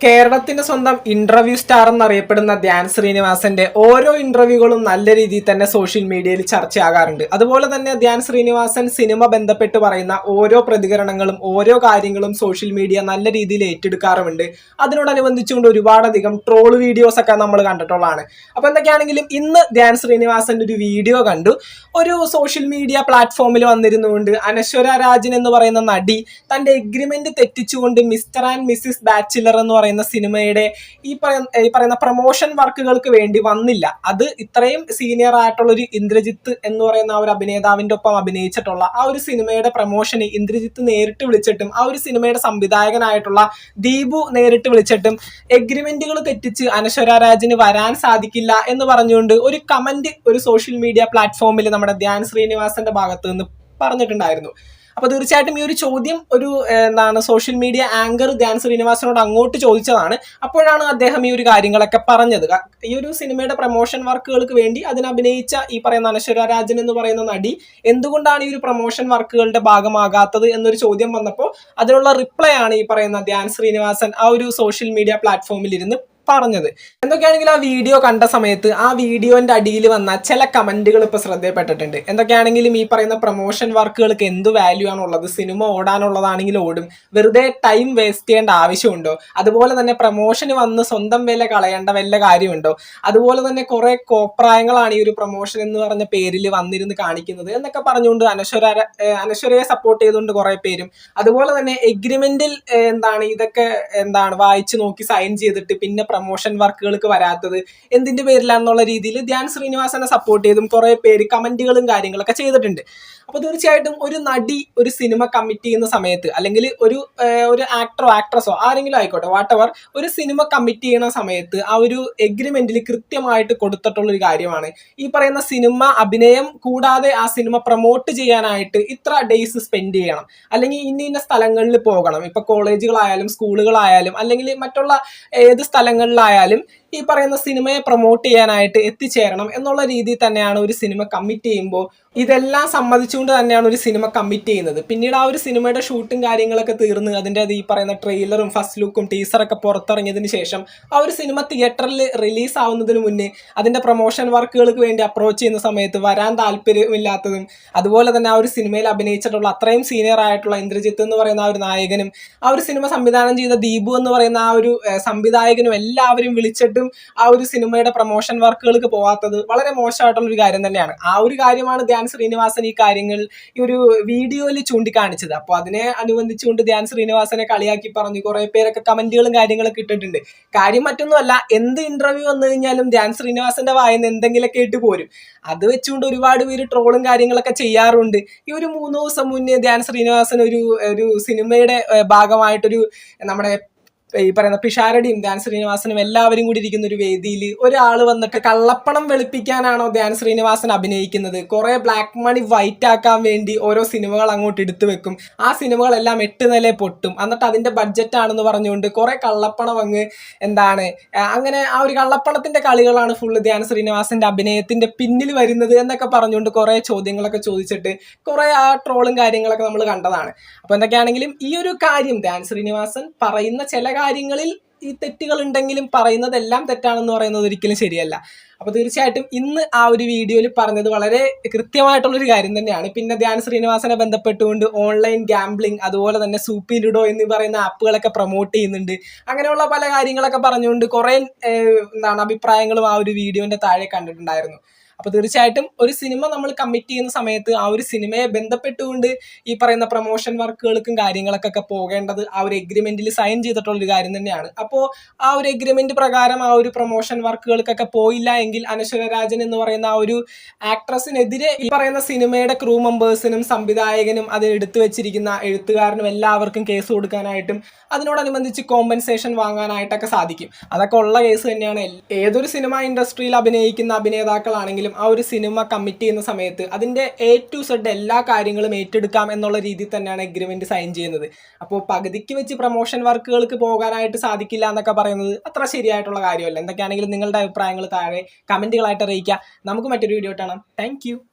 കേരളത്തിന്റെ സ്വന്തം interview star എന്നറിയപ്പെടുന്ന ധ്യാൻ ശ്രീനിവാസന്റെ ഓരോ ഇന്റർവ്യൂകളും നല്ല രീതിയിൽ തന്നെ സോഷ്യൽ മീഡിയയിൽ ചർച്ചയാകാറുണ്ട്. അതുപോലെ തന്നെ ധ്യാൻ ശ്രീനിവാസൻ സിനിമ ബന്ധപ്പെട്ട് പറയുന്ന ഓരോ പ്രതികരണങ്ങളും ഓരോ കാര്യങ്ങളും സോഷ്യൽ മീഡിയ നല്ല രീതിയിൽ ഏറ്റെടുക്കാറുമുണ്ട്. അതിനോടനുബന്ധിച്ചുകൊണ്ട് ഒരുപാടധികം ട്രോൾ വീഡിയോസ് ഒക്കെ നമ്മൾ കണ്ടിട്ടുള്ളതാണ്. അപ്പൊ എന്തൊക്കെയാണെങ്കിലും ഇന്ന് ധ്യാൻ ശ്രീനിവാസന്റെ ഒരു വീഡിയോ കണ്ടു. ഒരു സോഷ്യൽ മീഡിയ പ്ലാറ്റ്ഫോമിൽ വന്നിരുന്നുകൊണ്ട് അനശ്വര രാജൻ എന്ന് പറയുന്ന നടി തന്റെ എഗ്രിമെന്റ് തെറ്റിച്ചുകൊണ്ട് മിസ്റ്റർ ആൻഡ് മിസ്സിസ് ബാച്ചിലർ എന്ന് പറയുന്ന സിനിമയുടെ ഈ പറയുന്ന ഈ പറയുന്ന പ്രൊമോഷൻ വർക്കുകൾക്ക് വേണ്ടി വന്നില്ല. അത് ഇത്രയും സീനിയർ ആയിട്ടുള്ള ഒരു ഇന്ദ്രജിത്ത് എന്ന് പറയുന്ന ആ ഒരു അഭിനേതാവിന്റെ ഒപ്പം അഭിനയിച്ചിട്ടുള്ള ആ ഒരു സിനിമയുടെ പ്രൊമോഷന് ഇന്ദ്രജിത്ത് നേരിട്ട് വിളിച്ചിട്ടും ആ ഒരു സിനിമയുടെ സംവിധായകനായിട്ടുള്ള ദീപു നേരിട്ട് വിളിച്ചിട്ടും എഗ്രിമെന്റുകൾ തെറ്റിച്ച് അനശ്വര രാജിന് വരാൻ സാധിക്കില്ല എന്ന് പറഞ്ഞുകൊണ്ട് ഒരു കമന്റ് ഒരു സോഷ്യൽ മീഡിയ പ്ലാറ്റ്ഫോമിൽ നമ്മുടെ ധ്യാൻ ശ്രീനിവാസന്റെ ഭാഗത്ത് നിന്ന് പറഞ്ഞിട്ടുണ്ടായിരുന്നു. അപ്പൊ തീർച്ചയായിട്ടും ഈ ഒരു ചോദ്യം ഒരു എന്താണ് സോഷ്യൽ മീഡിയ ആങ്കർ ധ്യാൻ ശ്രീനിവാസനോട് അങ്ങോട്ട് ചോദിച്ചതാണ്. അപ്പോഴാണ് അദ്ദേഹം ഈ ഒരു കാര്യങ്ങളൊക്കെ പറഞ്ഞത്. ഈ ഒരു സിനിമയുടെ പ്രൊമോഷൻ വർക്കുകൾക്ക് വേണ്ടി അതിനഭിനയിച്ച ഈ പറയുന്ന അനശ്വര രാജൻ എന്ന് പറയുന്ന നടി എന്തുകൊണ്ടാണ് ഈ ഒരു പ്രൊമോഷൻ വർക്കുകളുടെ ഭാഗമാകാത്തത് എന്നൊരു ചോദ്യം വന്നപ്പോൾ അതിനുള്ള റിപ്ലൈ ആണ് ഈ പറയുന്ന ധ്യാൻ ശ്രീനിവാസൻ ആ ഒരു സോഷ്യൽ മീഡിയ പ്ലാറ്റ്ഫോമിൽ ഇരുന്ന് പറഞ്ഞത്. എന്തൊക്കെയാണെങ്കിൽ ആ വീഡിയോ കണ്ട സമയത്ത് ആ വീഡിയോന്റെ അടിയിൽ വന്ന ചില കമന്റുകൾ ഇപ്പൊ ശ്രദ്ധയപ്പെട്ടിട്ടുണ്ട്. എന്തൊക്കെയാണെങ്കിലും ഈ പറയുന്ന പ്രൊമോഷൻ വർക്കുകൾക്ക് എന്ത് വാല്യൂ ആണുള്ളത്? സിനിമ ഓടാനുള്ളതാണെങ്കിൽ ഓടും. വെറുതെ ടൈം വേസ്റ്റ് ചെയ്യേണ്ട ആവശ്യമുണ്ടോ? അതുപോലെ തന്നെ പ്രൊമോഷന് വന്ന് സ്വന്തം വില കളയേണ്ട വല്ല കാര്യമുണ്ടോ? അതുപോലെ തന്നെ കുറെ കോപ്രായങ്ങളാണ് ഈ ഒരു പ്രൊമോഷൻ എന്ന് പറഞ്ഞ പേരിൽ വന്നിരുന്ന് കാണിക്കുന്നത് എന്നൊക്കെ പറഞ്ഞുകൊണ്ട് അനശ്വര അനശ്വരയെ സപ്പോർട്ട് ചെയ്തുകൊണ്ട് കുറെ പേരും. അതുപോലെ തന്നെ എഗ്രിമെന്റിൽ എന്താണ് ഇതൊക്കെ എന്താണ് വായിച്ചു നോക്കി സൈൻ ചെയ്തിട്ട് പിന്നെ പ്രൊമോഷൻ വർക്കുകൾക്ക് വരാത്തത് എന്തിന്റെ പേരിലാണെന്നുള്ള രീതിയിൽ ധ്യാൻ ശ്രീനിവാസനെ സപ്പോർട്ട് ചെയ്തും കുറെ പേര് കമന്റുകളും കാര്യങ്ങളൊക്കെ ചെയ്തിട്ടുണ്ട്. അപ്പൊ തീർച്ചയായിട്ടും ഒരു നടി ഒരു സിനിമ കമ്മിറ്റ് ചെയ്യുന്ന സമയത്ത് അല്ലെങ്കിൽ ഒരു ഒരു ആക്ടറോ ആക്ട്രസോ ആരെങ്കിലും ആയിക്കോട്ടെ വാട്ടവർ ഒരു സിനിമ കമ്മിറ്റ് ചെയ്യുന്ന സമയത്ത് ആ ഒരു എഗ്രിമെന്റിൽ കൃത്യമായിട്ട് കൊടുത്തിട്ടുള്ള ഒരു കാര്യമാണ്. ഈ പറയുന്ന സിനിമ അഭിനയം കൂടാതെ ആ സിനിമ പ്രൊമോട്ട് ചെയ്യാനായിട്ട് ഇത്ര ഡേയ്സ് സ്പെൻഡ് ചെയ്യണം. അല്ലെങ്കിൽ ഇന്ന ഇന്ന സ്ഥലങ്ങളിൽ പോകണം. ഇപ്പൊ കോളേജുകളായാലും സ്കൂളുകളായാലും അല്ലെങ്കിൽ മറ്റുള്ള ഏത് സ്ഥലങ്ങളിലായാലും ഈ പറയുന്ന സിനിമയെ പ്രൊമോട്ട് ചെയ്യാനായിട്ട് എത്തിച്ചേരണം എന്നുള്ള രീതിയിൽ തന്നെയാണ് ഒരു സിനിമ കമ്മിറ്റ് ചെയ്യുമ്പോൾ ഇതെല്ലാം സമ്മതിച്ചുകൊണ്ട് തന്നെയാണ് ഒരു സിനിമ കമ്മിറ്റ് ചെയ്യുന്നത്. പിന്നീട് ആ ഒരു സിനിമയുടെ ഷൂട്ടും കാര്യങ്ങളൊക്കെ തീർന്ന് അതിന്റെ ഈ പറയുന്ന ട്രെയിലറും ഫസ്റ്റ് ലുക്കും ടീസറൊക്കെ പുറത്തിറങ്ങിയതിന് ശേഷം ആ ഒരു സിനിമ തിയേറ്ററിൽ റിലീസ് ആവുന്നതിന് മുന്നേ അതിന്റെ പ്രൊമോഷൻ വർക്കുകൾക്ക് വേണ്ടി അപ്രോച്ച് ചെയ്യുന്ന സമയത്ത് വരാൻ താല്പര്യമില്ലാത്തതും അതുപോലെ തന്നെ ആ ഒരു സിനിമയിൽ അഭിനയിച്ചിട്ടുള്ള അത്രയും സീനിയർ ആയിട്ടുള്ള ഇന്ദ്രജിത്ത് എന്ന് പറയുന്ന ആ ഒരു നായകനും ആ ഒരു സിനിമ സംവിധാനം ചെയ്ത ദീപു എന്ന് പറയുന്ന ആ ഒരു സംവിധായകനും എല്ലാവരും വിളിച്ചിട്ടും ആ ഒരു സിനിമയുടെ പ്രൊമോഷൻ വർക്കുകൾക്ക് പോവാത്തത് വളരെ മോശമായിട്ടുള്ള ഒരു കാര്യം തന്നെയാണ്. ആ ഒരു കാര്യമാണ് ധ്യാൻ ശ്രീനിവാസൻ ഈ കാര്യങ്ങൾ ഈ ഒരു വീഡിയോയിൽ ചൂണ്ടിക്കാണിച്ചത്. അപ്പോൾ അതിനെ അനുബന്ധിച്ചുകൊണ്ട് ധ്യാൻ ശ്രീനിവാസനെ കളിയാക്കി പറഞ്ഞു കുറെ പേരൊക്കെ കമന്റുകളും കാര്യങ്ങളൊക്കെ ഇട്ടിട്ടുണ്ട്. കാര്യം മറ്റൊന്നുമല്ല എന്ത് ഇന്റർവ്യൂ വന്നു കഴിഞ്ഞാലും ധ്യാൻ ശ്രീനിവാസന്റെ വായന എന്തെങ്കിലുമൊക്കെ ഇട്ട് പോരും. അത് വെച്ചുകൊണ്ട് ഒരുപാട് പേര് ട്രോളും കാര്യങ്ങളൊക്കെ ചെയ്യാറുണ്ട്. ഈ ഒരു മൂന്ന് ദിവസം മുന്നേ ധ്യാൻ ശ്രീനിവാസൻ ഒരു ഒരു സിനിമയുടെ ഭാഗമായിട്ടൊരു നമ്മുടെ ഈ പറയുന്ന പിഷാരടിയും ധ്യാൻ ശ്രീനിവാസനും എല്ലാവരും കൂടി ഇരിക്കുന്ന ഒരു വേദിയിൽ ഒരാൾ വന്നിട്ട് കള്ളപ്പണം വെളുപ്പിക്കാനാണോ ധ്യാൻ ശ്രീനിവാസൻ അഭിനയിക്കുന്നത്? കുറെ ബ്ലാക്ക് മണി വൈറ്റ് ആക്കാൻ വേണ്ടി ഓരോ സിനിമകൾ അങ്ങോട്ട് എടുത്തു വെക്കും. ആ സിനിമകളെല്ലാം എട്ട് നില പൊട്ടും. എന്നിട്ട് അതിന്റെ ബഡ്ജറ്റ് ആണെന്ന് പറഞ്ഞുകൊണ്ട് കുറെ കള്ളപ്പണം അങ്ങ് എന്താണ് അങ്ങനെ ആ ഒരു കള്ളപ്പണത്തിന്റെ കളികളാണ് ഫുള്ള് ധ്യാൻ ശ്രീനിവാസന്റെ അഭിനയത്തിന്റെ പിന്നിൽ വരുന്നത് എന്നൊക്കെ പറഞ്ഞുകൊണ്ട് കുറെ ചോദ്യങ്ങളൊക്കെ ചോദിച്ചിട്ട് കുറെ ആ ട്രോളും കാര്യങ്ങളൊക്കെ നമ്മൾ കണ്ടതാണ്. അപ്പൊ എന്തൊക്കെയാണെങ്കിലും ഈ ഒരു കാര്യം ധ്യാൻ ശ്രീനിവാസൻ പറയുന്ന ചില കാര്യങ്ങളിൽ ഈ തെറ്റുകൾ ഉണ്ടെങ്കിലും പറയുന്നതെല്ലാം തെറ്റാണെന്ന് പറയുന്നത് ഒരിക്കലും ശരിയല്ല. അപ്പൊ തീർച്ചയായിട്ടും ഇന്ന് ആ ഒരു വീഡിയോയിൽ പറഞ്ഞത് വളരെ കൃത്യമായിട്ടുള്ളൊരു കാര്യം തന്നെയാണ്. പിന്നെ ധ്യാൻ ശ്രീനിവാസനെ ബന്ധപ്പെട്ടുകൊണ്ട് ഓൺലൈൻ ഗാംബ്ലിംഗ് അതുപോലെ തന്നെ സൂപ്പി ലുഡോ എന്ന് പറയുന്ന ആപ്പുകളൊക്കെ പ്രൊമോട്ട് ചെയ്യുന്നുണ്ട്. അങ്ങനെയുള്ള പല കാര്യങ്ങളൊക്കെ പറഞ്ഞുകൊണ്ട് കുറെ എന്താണ് അഭിപ്രായങ്ങളും ആ ഒരു വീഡിയോന്റെ താഴെ കണ്ടിട്ടുണ്ടായിരുന്നു. അപ്പൊ തീർച്ചയായിട്ടും ഒരു സിനിമ നമ്മൾ കമ്മിറ്റ് ചെയ്യുന്ന സമയത്ത് ആ ഒരു സിനിമയെ ബന്ധപ്പെട്ടുകൊണ്ട് ഈ പറയുന്ന പ്രൊമോഷൻ വർക്കുകൾക്കും കാര്യങ്ങൾക്കൊക്കെ പോകേണ്ടത് ആ ഒരു എഗ്രിമെന്റിൽ സൈൻ ചെയ്തിട്ടുള്ള ഒരു കാര്യം തന്നെയാണ്. അപ്പോൾ ആ ഒരു എഗ്രിമെന്റ് പ്രകാരം ആ ഒരു പ്രൊമോഷൻ വർക്കുകൾക്കൊക്കെ പോയില്ല എങ്കിൽ അനശ്വര രാജൻ എന്ന് പറയുന്ന ആ ഒരു ആക്ട്രസിനെതിരെ ഈ പറയുന്ന സിനിമയുടെ ക്രൂ മെമ്പേഴ്സിനും സംവിധായകനും അത് എടുത്തു വെച്ചിരിക്കുന്ന എഴുത്തുകാരനും എല്ലാവർക്കും കേസ് കൊടുക്കാനായിട്ടും അതിനോടനുബന്ധിച്ച് കോമ്പൻസേഷൻ വാങ്ങാനായിട്ടൊക്കെ സാധിക്കും. അതൊക്കെ ഉള്ള കേസ് തന്നെയാണ്. ഏതൊരു സിനിമ ഇൻഡസ്ട്രിയിൽ അഭിനയിക്കുന്ന അഭിനേതാക്കളാണെങ്കിലും ആ ഒരു സിനിമ കമ്മിറ്റ് ചെയ്യുന്ന സമയത്ത് അതിന്റെ എ ടു സെഡ് എല്ലാ കാര്യങ്ങളും ഏറ്റെടുക്കാം എന്നുള്ള രീതിയിൽ തന്നെയാണ് എഗ്രിമെന്റ് സൈൻ ചെയ്യുന്നത്. അപ്പോൾ പകുതിക്ക് വെച്ച് പ്രൊമോഷൻ വർക്കുകൾക്ക് പോകാനായിട്ട് സാധിക്കില്ല എന്നൊക്കെ പറയുന്നത് അത്ര ശരിയായിട്ടുള്ള കാര്യമല്ല. എന്തൊക്കെയാണെങ്കിലും നിങ്ങളുടെ അഭിപ്രായങ്ങൾ താഴെ കമന്റുകളായിട്ട് അറിയിക്കുക. നമുക്ക് മറ്റൊരു വീഡിയോ കാണാം. താങ്ക്